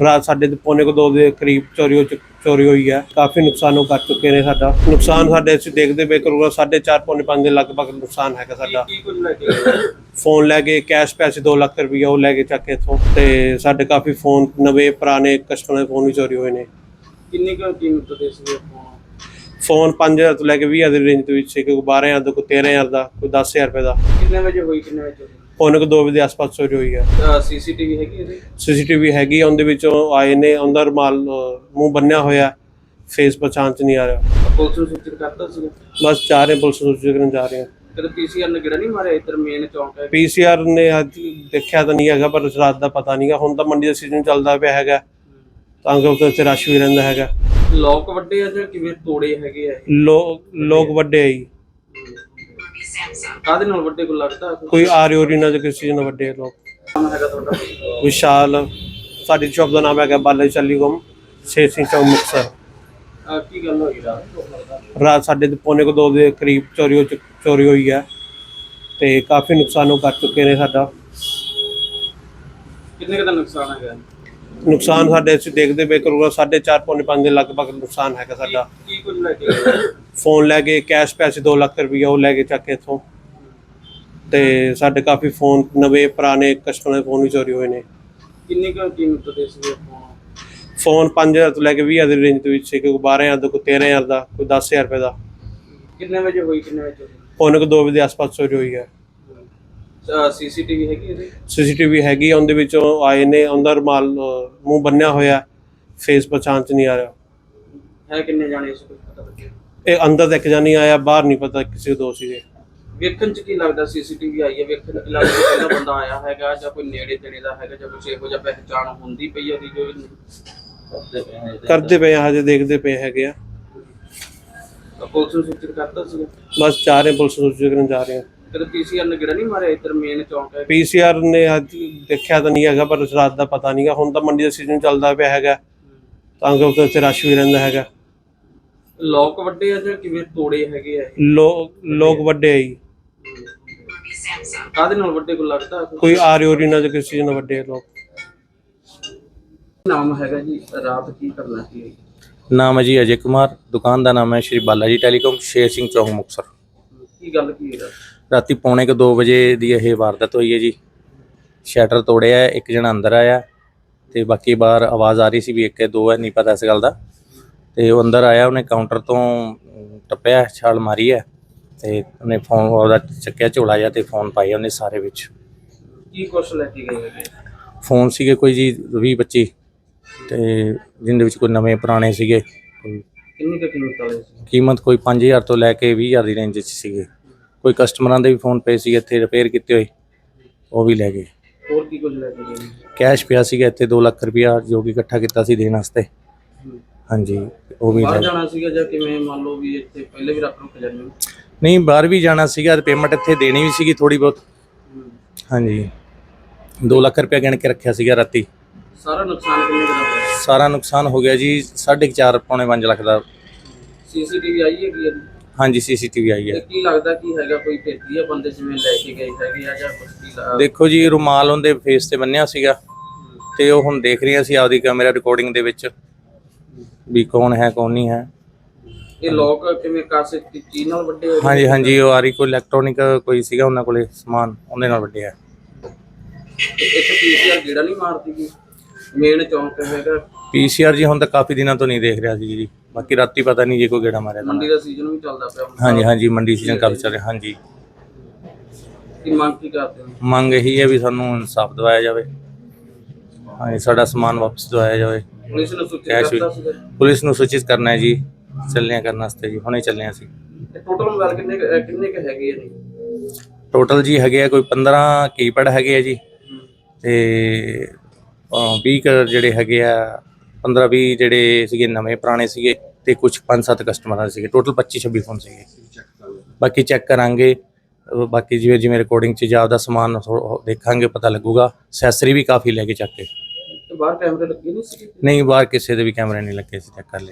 ਰਾਤ ਸਾਡੇ ਦੇ ਪੌਣੇ ਕੁ ਦੋ ਦੇ ਕਰੀਬ ਚੋਰੀ ਹੋ ਚੋਰੀ ਹੋਈ ਹੈ। ਕਾਫੀ ਨੁਕਸਾਨ ਉਹ ਕਰ ਚੁੱਕੇ ਨੇ ਸਾਡਾ। ਨੁਕਸਾਨ ਸਾਡੇ ਅਸੀਂ ਦੇਖਦੇ ਪਏ ਕਰੂਗਾ। 4.5 ਪੌਣੇ 5 ਦੇ ਲਗਭਗ ਨੁਕਸਾਨ ਹੈਗਾ ਸਾਡਾ। ਕੀ ਲੈ ਕੇ? ਫੋਨ ਲੈ ਗਏ ਕੈਸ਼ ਪੈਸੇ 2 ਲੱਖ ਰੁਪਈਆ ਉਹ ਲੈ ਕੇ ਚੱਕ ਕੇ ਇੱਥੋਂ। ਤੇ ਸਾਡੇ ਕਾਫੀ ਫੋਨ ਨਵੇਂ ਪੁਰਾਣੇ ਕਸਟਮਰ ਦੇ ਫੋਨ ਵੀ ਚੋਰੀ ਹੋਏ ਨੇ। ਕਿੰਨੀ ਕੁ ਕੀਮਤ ਦੇ ਸੀਗੇ ਫੋਨ? ਫੋਨ 5000 ਤੋਂ ਲੈ ਕੇ 20000 ਦੇ ਰੇਂਜ ਦੇ ਵਿੱਚ ਸੀ ਕੋਈ 12000 ਦਾ ਕੋਈ 13000 ਦਾ ਕੋਈ 10000 ਰੁਪਏ ਦਾ। ਕਿੰਨੇ ਵਜੇ ਹੋਈ ਕਿੰਨੇ ਵਜੇ ਚੋਰੀ ਪੌਣੇ ਕੁ ਦੋ ਵਜੇ ਦੇ ਆਸ-ਪਾਸ ਚੋਰੀ ਹੋਈ ਹੈ। ਸੀਸੀਟੀਵੀ ਹੈਗੀ ਇਹਦੇ? ਸੀਸੀਟੀਵੀ ਹੈਗੀ ਆ, ਉਹਦੇ ਵਿੱਚੋਂ ਆਏ ਨੇ ਉਹਦਾ ਰੁਮਾਲ ਅਹ, ਮੂੰਹ ਬੰਨਿਆ ਹੋਇਆ ਫੇਸ ਪਛਾਣ ਚ ਨਹੀਂ ਆ ਰਿਹਾ। ਪੁਲਿਸ ਨੂੰ ਸੂਚਿਤ ਕਰਤਾ ਸੀ? ਬਸ ਜਾ ਰਹੇ ਪੁਲਿਸ ਨੂੰ ਸੂਚਿਤ ਕਰਨ ਜਾ ਰਹੇ ਹਾਂ ਕਦੇ ਪੀਸੀਆਰ ਨੇ ਨਹੀਂ ਮਾਰਿਆ ਇੱਧਰ ਮੇਨ ਚੌਂਕ ਹੈ? ਪੀਸੀਆਰ ਨੇ ਅੱਜ ਦੇਖਿਆ ਤਾਂ ਨਹੀਂ ਹੈਗਾ ਪਰ ਰਾਤ ਦਾ ਪਤਾ ਨਹੀਂਗਾ ਹੁਣ ਤਾਂ ਮੰਡੀ ਦਾ ਸੀਜ਼ਨ ਚੱਲਦਾ ਪਿਆ ਹੈਗਾ। ਤਾਂ ਕਰਕੇ ਉੱਥੇ ਰਸ਼ ਵੀ ਰਹਿੰਦਾ ਹੈਗਾ। ਲੋਕ ਵੱਡੇ ਆ ਜਾਂ ਕਿਵੇਂ ਤੋੜੇ ਹੈਗੇ ਆ ਇਹ? ਲੋਕ ਲੋਕ ਵੱਡੇ ਆਈ ਕਾਹਦੇ ਨਾਲ ਵੱਡੇ ਕੋ ਲੱਗਦਾ ਕੋਈ ਆਰ ਓਰੀਨਾ ਜਾਂ ਕਿਸੇ ਨਾਲ ਵੱਡੇ ਲੋਕ। ਨਾਮ ਹੈਗਾ ਤੁਹਾਡਾ? ਵਿਸ਼ਾਲ ਸਾਡੀ ਸ਼ੌਪ ਦਾ ਨਾਮ ਹੈਗਾ ਬਾਲਾ ਚਲੀਗਮ ਸ਼ੇਰ ਸਿੰਘ ਚੌਕ ਮੁਕਤਸਰ। ਅਹ ਕੀ ਗੱਲ ਹੋਈ ਰਾਤ ਰਾਤ ਸਾਡੇ ਦੇ ਕੁ ਕਰੀਬ ਚੋਰੀ ਹੋ ਚੋਰੀ ਹੋਈ ਹੈ ਤੇ ਕਾਫੀ ਨੁਕਸਾਨ ਉਹ ਕਰ ਚੁੱਕੇ ਨੇ ਸਾਡਾ। ਕਿੰਨੇ ਦਾ ਨੁਕਸਾਨ ਹੈਗਾ ਨੁਕਸਾਨ ਸਾਡੇ ਅਸੀਂ ਦੇਖਦੇ ਪਏ ਕਰੂਗਾ 4.5 ਪੌਣੇ 5 ਦੇ ਲਗਭਗ ਨੁਕਸਾਨ ਹੈਗਾ ਸਾਡਾ। ਕੀ ਕੁਝ ਲੈ ਕੇ? ਫੋਨ ਲੈ ਗਏ ਕੈਸ਼ ਪੈਸੇ 2 ਲੱਖ ਰੁਪਈਆ ਉਹ ਲੈ ਕੇ ਚੱਕ ਕੇ ਇੱਥੋਂ। ਤੇ ਸਾਡੇ ਕਾਫੀ ਫੋਨ ਨਵੇਂ ਪੁਰਾਣੇ ਕਸਟਮਰ ਦੇ ਫੋਨ ਵੀ ਚੋਰੀ ਹੋਏ ਨੇ। ਕਿੰਨੀ ਕੁ ਕੀਮਤ ਦੇ ਸੀਗੇ ਫੋਨ? ਫੋਨ 5000 ਤੋਂ ਲੈ ਕੇ 20000 ਦੇ ਰੇਂਜ ਦੇ ਵਿੱਚ ਸੀ ਕੋਈ 12000 ਦਾ ਕੋਈ 13000 ਦਾ ਕੋਈ 10000 ਰੁਪਏ ਦਾ। ਕਿੰਨੇ ਵਜੇ ਹੋਈ ਕਿੰਨੇ ਵਜੇ ਚੋਰੀ? ਪੌਣੇ ਕੁ ਦੋ ਵਜੇ ਦੇ ਆਸ-ਪਾਸ ਚੋਰੀ ਹੋਈ ਹੈ। ਸੀਸੀਟੀਵੀ ਹੈਗੀ ਇਹਦੇ? ਸੀਸੀਟੀਵੀ ਹੈਗੀ ਆ, ਉਹਦੇ ਵਿੱਚੋਂ ਆਏ ਨੇ ਉਹਦਾ ਰੁਮਾਲ ਅਹ, ਮੂੰਹ ਬੰਨਿਆ ਹੋਇਆ ਫੇਸ ਪਛਾਣ ਚ ਨਹੀਂ ਆ ਰਿਹਾ। ਹੈ ਕਿੰਨੇ ਜਾਣੇ ਸੀ ਕੁਝ ਪਤਾ ਲੱਗਿਆ? ਇਹ ਅੰਦਰ ਤੱਕ ਜਾਨੀ ਆਇਆ ਬਾਹਰ ਨਹੀਂ ਪਤਾ ਕਿਸੇ ਦੋ ਸੀਗੇ ਵੇਖਣ ਚ ਕੀ ਲੱਗਦਾ ਸੀਸੀਟੀਵੀ ਆਈ ਹੈ? ਵੇਖਣ ਚ ਕੀ ਲੱਗਦਾ ਕਿ ਪਹਿਲਾਂ ਬੰਦਾ ਆਇਆ ਹੈਗਾ ਜਾਂ ਕੋਈ ਨੇੜੇ ਤੇੜੇ ਦਾ ਹੈਗਾ ਜਾਂ ਕੁਝ ਇਹੋ ਜਿਹਾ ਪਹਿਚਾਣ ਹੁੰਦੀ ਪਈ ਹੈ ਜੋ ਕਰਦੇ ਪਏ ਆ ਆ, ਹਜੇ ਦੇਖਦੇ ਪਏ ਹੈਗੇ ਆ। ਤਾਂ ਪੁਲਿਸ ਨੂੰ ਸੂਚਿਤ ਕਰਤਾ ਸੀ ਬਸ ਰਹੇ ਪੁਲਿਸ ਨੂੰ ਸੂਚਿਤ ਕਰਨ ਜਾ ਰਹੇ ਹਾਂ ਕਦੇ ਪੀਸੀਆਰ ਨੇ ਕਿਹੜਾ ਨਹੀਂ ਮਾਰਿਆ ਇੱਧਰ ਮੇਨ ਚੌਂਕ ਹੈ? ਪੀਸੀਆਰ ਨੇ ਅੱਜ ਦੇਖਿਆ ਤਾਂ ਨਹੀਂ ਹੈਗਾ ਪਰ ਰਾਤ ਦਾ ਪਤਾ ਨਹੀਂਗਾ ਹੁਣ ਤਾਂ ਮੰਡੀ ਦਾ ਸੀਜ਼ਨ ਚੱਲਦਾ ਪਿਆ ਹੈਗਾ। ਤਾਂ ਕਰਕੇ ਉੱਥੇ ਰਸ਼ ਵੀ ਰਹਿੰਦਾ ਹੈਗਾ। ਲੋਕ ਵੱਡੇ ਆ ਜਾਂ ਕਿਵੇਂ ਤੋੜੇ ਹੈਗੇ ਆ ਇਹ? ਲੋਕ ਲੋਕ ਵੱਡੇ ਆਈ ਕਾਹਦੇ ਨਾਲ ਵੱਡੇ ਕੋ ਲੱਗਦਾ? ਕੋਈ ਆਰ ਓਰੀਨਾ ਜਾਂ ਕਿਸੇ ਨਾਲ ਵੱਡੇ ਲੋਕ। ਨਾਮ ਹੈਗਾ ਜੀ ਰਾਤ ਕੀ ਕਰਨਾ ਸੀ? ਨਾਮ ਹੈ ਜੀ ਅਜੇ ਕੁਮਾਰ ਦੁਕਾਨ ਦਾ ਨਾਮ ਹੈ ਸ਼੍ਰੀ ਬਾਲਾ ਜੀ ਟੈਲੀਕਾਮ ਸ਼ੇਰ ਸਿੰਘ ਚੌਕ ਮੁਕਤਸਰ। ਕੀ ਗੱਲ ਕੀ ਹੈ? ਰਾਤੀ ਪੌਣੇ ਕੁ 2 ਵਜੇ ਦੀ ਇਹ ਵਾਰਦਾਤ ਹੋਈ ਹੈ ਜੀ। ਸ਼ਟਰ ਤੋੜਿਆ ਹੈ, ਇੱਕ ਜਣਾ ਅੰਦਰ ਆਇਆ ਤੇ ਬਾਕੀ ਬਾਹਰ ਆਵਾਜ਼ ਆ ਰਹੀ ਸੀ ਵੀ ਇੱਕ ਹੈ ਦੋ ਹੈ ਨਹੀਂ ਪਤਾ ਇਸ ਗੱਲ ਦਾ। ਤੇ ਉਹ ਅੰਦਰ ਆਇਆ ਉਹਨੇ ਕਾਊਂਟਰ ਤੋਂ ਟੱਪਿਆ ਛਾਲ ਮਾਰੀ ਹੈ ਤੇ ਉਹਨੇ ਫੋਨ ਉਹਦਾ ਚੱਕਿਆ ਝੋਲਾ ਜਿਹਾ ਤੇ ਫੋਨ ਪਾਇਆ ਉਹਨੇ ਸਾਰੇ ਵਿੱਚ। ਕੀ ਕੁਛ ਲੈ ਕੇ ਗਏ ਹੈਗੇ ਫੋਨ ਸੀਗੇ ਕੋਈ ਜੀ 20 25 ਤੇ ਜਿੰਦੇ ਵਿੱਚ ਕੋਈ ਨਵੇਂ ਪੁਰਾਣੇ ਸੀਗੇ। ਕੋਈ ਕਿੰਨੀ ਕੁ ਕੀਮਤ ਵਾਲੇ ਸੀ? ਕੀਮਤ ਕੋਈ 5000 ਤੋਂ ਲੈ ਕੇ 20000 ਦੀ ਰੇਂਜ ਵਿੱਚ ਸੀਗੇ। ਕੋਈ ਕਸਟਮਰਾਂ ਦੇ ਵੀ ਫੋਨ ਪਏ ਸੀ ਇੱਥੇ ਰਿਪੇਅਰ ਕੀਤੇ ਹੋਏ ਉਹ ਵੀ ਲੈ ਗਏ। ਹੋਰ ਕੀ ਕੁਝ ਲੈ ਕੇ ਗਏ? ਕੈਸ਼ ਪਿਆ ਸੀਗਾ ਇੱਥੇ 2 ਲੱਖ ਰੁਪਇਆ ਜੋ ਕਿ ਇਕੱਠਾ ਕੀਤਾ ਸੀ ਦੇਣ ਵਾਸਤੇ। ਹਾਂਜੀ ਉਹ ਵੀ ਬਾਹਰ ਜਾਣਾ ਸੀਗਾ ਜਾਂ ਕਿਵੇਂ? ਮੰਨ ਲਓ ਵੀ ਇੱਥੇ ਪਹਿਲੇ ਵੀ ਰੱਖ ਰੁਕ ਜਾਂਦੇ ਹੋ। ਨਹੀਂ ਬਾਹਰ ਵੀ ਜਾਣਾ ਸੀਗਾ ਤੇ ਪੇਮੈਂਟ ਇੱਥੇ ਦੇਣੀ ਵੀ ਸੀਗੀ ਥੋੜੀ ਬਹੁਤ। ਹਾਂਜੀ। 2 ਲੱਖ ਰੁਪਇਆ ਗਿਣ ਕੇ ਰੱਖਿਆ ਸੀਗਾ ਰਾਤੀ। ਸਾਰਾ ਨੁਕਸਾਨ ਕਿੰਨੇ ਦਾ ਹੋਇਆ? ਸਾਰਾ ਨੁਕਸਾਨ ਹੋ ਗਿਆ ਜੀ 4.5 ਪੌਣੇ 5 ਲੱਖ ਦਾ। ਸੀਸੀਟੀਵੀ ਆਈ ਹੈਗੀ ਹੈ ਹਾਂਜੀ ਸੀਸੀਟੀਵੀ ਆਈ ਤੇ ਹੈ ਕੀ ਲੱਗਦਾ ਕੀ ਹੈਗਾ? ਕੋਈ ਭੇਜੀ ਆ ਬੰਦੇ ਜਿਵੇਂ ਲੈ ਕੇ ਗਏ ਹੈਗੇ ਆ ਜਾਂ ਕੁਝ ਕੀ ਲਾ- ਦੇਖੋ ਜੀ ਰੁਮਾਲ ਉਹਦੇ ਫੇਸ ਤੇ ਬੰਨਿਆ ਸੀਗਾ। ਤੇ ਉਹ ਹੁਣ ਦੇਖ ਰਹੀਆਂ ਸੀ ਆਪਦੀ ਕੈਮਰਾ ਰਿਕਾਰਡਿੰਗ ਦੇ ਵਿੱਚ। ਵੀ ਕੌਣ ਹੈ ਕੌਣ ਨਹੀਂ ਹੈ। ਇਹ ਲੋਕ ਕਿਵੇਂ ਕਾਸੇ ਦੀ ਚੀਜ਼ ਨਾਲ ਵੱਡੇ ਹੋਏ ਹਾਂਜੀ ਹਾਂਜੀ ਉਹ ਆਰੀ ਕੋਈ ਇਲੈਕਟ੍ਰੋਨਿਕ ਕੋਈ ਸੀਗਾ ਉਹਨਾਂ ਕੋਲੇ ਸਮਾਨ ਉਹਦੇ ਨਾਲ ਵੱਡਿਆ ਤੇ ਇੱਥੇ ਪੀਸੀਆਰ ਜਿਹੜਾ ਨਹੀਂ ਮਾਰਦੀ ਗੀ ਮੇਨ ਚੌਂਕ ਹੈਗਾ। ਪੀਸੀਆਰ ਜੀ ਹੁਣ ਤਾਂ ਕਾਫੀ ਦਿਨਾਂ ਤੋਂ ਨਹੀਂ ਦੇਖ ਰਿਹਾ ਸੀ ਜੀ। ਬਾਕੀ ਰਾਤੀ ਪਤਾ ਨਹੀਂ ਜੇ ਕੋਈ ਗੇੜਾ ਮਾਰਿਆ ਤਾਂ। ਮੰਡੀ ਦਾ ਸੀਜ਼ਨ ਵੀ ਚੱਲਦਾ ਪਿਆ ਹੁਣ। ਹਾਂਜੀ ਹਾਂਜੀ ਮੰਡੀ ਸੀਜ਼ਨ ਕਾਫੀ ਚੱਲ ਰਿਹਾ ਹਾਂਜੀ। ਕੀ ਮੰਗ ਕੀ ਕਰਦੇ ਮੰਗ ਇਹੀ ਹੈ ਵੀ ਸਾਨੂੰ ਇਨਸਾਫ ਦਿਵਾਇਆ ਜਾਵੇ। ਹਾਂਜੀ ਸਾਡਾ ਸਮਾਨ ਵਾਪਸ ਦਿਵਾਇਆ ਜਾਵੇ। ਪੁਲਿਸ ਨੂੰ ਸੂਚਿਤ ਕੈਸ਼ ਵੀ ਕਰਤਾ ਸੀਗਾ? ਪੁਲਿਸ ਨੂੰ ਸੂਚਿਤ ਕਰਨਾ ਹੈ ਜੀ ਚੱਲਿਆ ਕਰਨ ਵਾਸਤੇ ਜੀ ਹੁਣੇ ਚੱਲੇ ਹਾਂ ਅਸੀਂ। ਟੋਟਲ ਮੋਬਾਈਲ ਕਿੰਨੇ ਕੁ- ਅਹ ਕਿੰਨੇ ਕ ਹੈਗੇ ਆ ਜੀ? ਟੋਟਲ ਜੀ ਹੈਗੇ ਆ ਕੋਈ 15 ਕੀਪੈਡ ਹੈਗੇ ਆ ਜੀ। ਤੇ ਅਹ 20 ਕੁ ਜਿਹੜੇ ਹੈਗੇ ਆ 15 20 ਜਿਹੜੇ ਸੀਗੇ ਨਵੇਂ ਪੁਰਾਣੇ ਸੀਗੇ ਤੇ ਕੁਝ 5-7 ਕਸਟਮਰਾਂ ਦੇ ਸੀਗੇ। ਟੋਟਲ 25 26 ਫੋਨ ਸੀਗੇ। ਬਾਕੀ ਚੈੱਕ ਕਰਾਂਗੇ ਅਹ ਬਾਕੀ ਜਿਵੇਂ ਜਿਵੇਂ ਰਿਕਾਰਡਿੰਗ ਚ ਜਾਂ ਆਪਦਾ ਸਮਾਨ ਥੋ- ਦੇਖਾਂਗੇ ਪਤਾ ਲੱਗੂਗਾ। ਅਸੈਸਰੀ ਵੀ ਕਾਫੀ ਲੈ ਕੇ ਚੱਕ ਕੇ। ਬਾਹਰ ਕੈਮਰੇ ਲੱਗੇ ਨਹੀਂ ਸੀ? ਨਹੀਂ, ਬਾਹਰ ਕਿਸੇ ਦੇ ਵੀ ਕੈਮਰੇ ਨਹੀਂ ਲੱਗੇ ਸੀ ਚੈੱਕ ਕਰ ਲਿਆ।